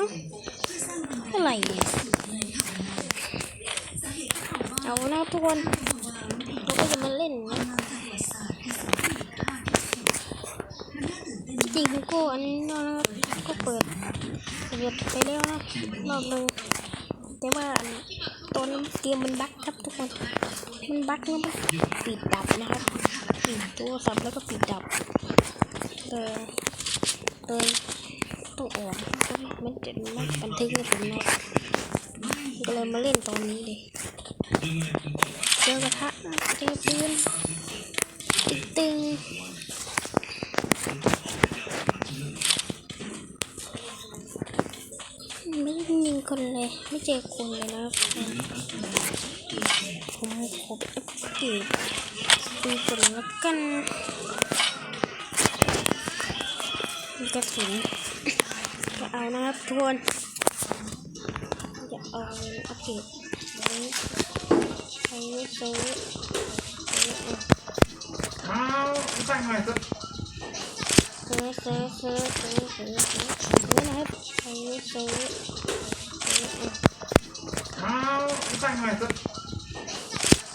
อะไรเนี่ยเอานะทุกคนเราก็จะมาเล่นนะจริงก็อันนี้นะครับก็เปิดเปิดไปแล้วนะรอบหนึงแต่ว่าอันตอนนี้เกมมันบั๊กครับทุกคน มันบั๊กแล้วมันปิดดับนะครับปิดโทรศัพท์แล้วก็ปิดดับเลยเลยต้องออกเพราะมัน จะไม่บันทึกให้ผมนะก็เลยมาเล่นตอนนี้เลยเจอกระทะเจอปืนตึงตึงไม่มีคนเลย ไม่เจอคนเลยนะครับผมขออัปเดตดูก่อนแล้วกันกระสุน นะครับทุกคนจะเอาอัปเดตนี้ใช้ใช้ใช้เอาตั้งหน่อยสิซื้อซื้อซื้อซื้อซื้อซื้อซื้อนะครับใช้ใช้ซื้อเอาตั้งหน่อยสิ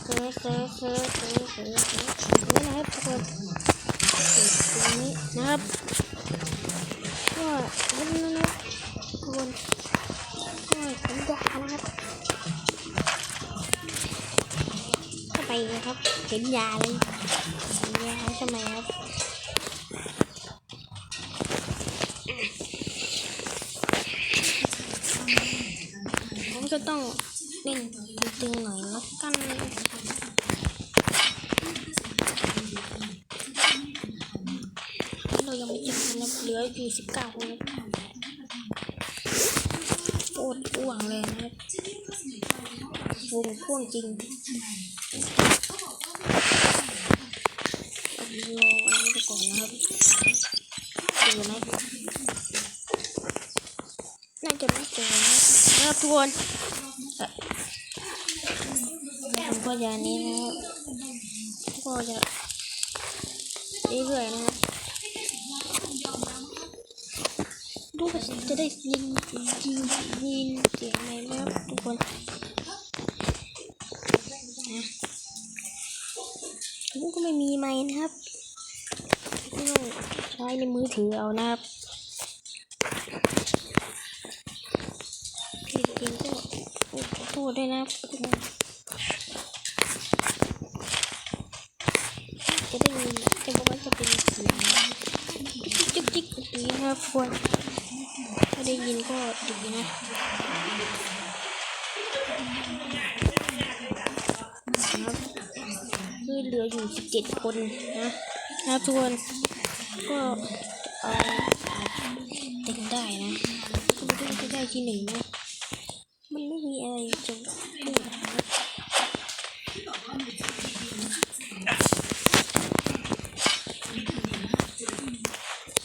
ซื้อซื้อซื้อซื้อซื้อซื้อซื้อนะครับทุกคนนี้นะครับ เข้าไปนะครับเห็นยาเลยเห็นยาทำไมครับผมจะต้องเล่นตึงหน่อยแล้วกันเรายังไม่จบนะเหลืออยู่สิบเก้าคนนะโคตรอ้วงเลยนะวงพ่วงจริงเอารออันนี้ไปก่อนนะครับดูนะน่า จะไม่เจอนะครับทุกคนผมก็จะนี้นะครับก็จะเรื่อยๆนะครับดูว่าจะได้ยินยินยินเสียงไหมครับทุกคนนะผมก็ไม่มีไม้นะครับใช้ในมือถือเอานะครับ ขอโทษด้วยนะครับทุกคนจะได้ยินแต่ว่าจะเป็นเสียงจิ๊กจิ๊กแบบนี้นะครับควรถ้าได้ยินก็ดีนะนะครับคือเหลืออยู่สิบเจ็ดคนนะนะทุกคนก็เอาเต็มได้นะก็ไม่ได้จะได้ที่หนึ่งนะ มันไม่มีอะไรจะพูดนะครับ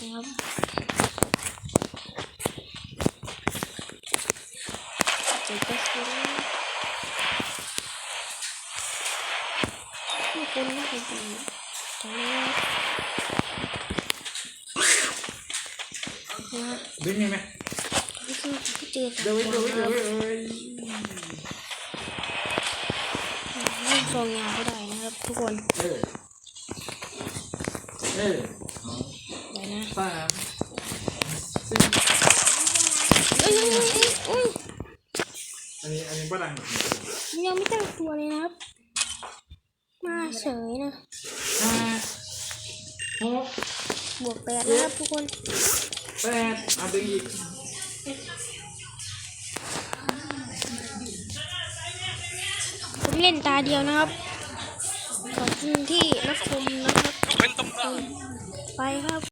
นะครับเจอก็คือมี คนน่ดีตรงนี้นะดึงยังไงนี่คือที่เจอสามคนเดี๋ยวไว้นะคเดี๋ยรับไว้เอ้ยเล่นซองยาวก็ได้นะครับทุกคน เออ เออเดี๋ยวนะสามสี่เอ้ยเอ้ยเอ้ยอันนี้อันนี้บ้าดังยังไม่ตั้งตัวเลยนะครับ มาเฉยนะห้าหกบวกแปดนะครับทุกคนแปดเอาดึงอีกผมเล่นตาเดียวนะครับขอบคุณที่รับชมนะครับเป็นตำนานไปครับ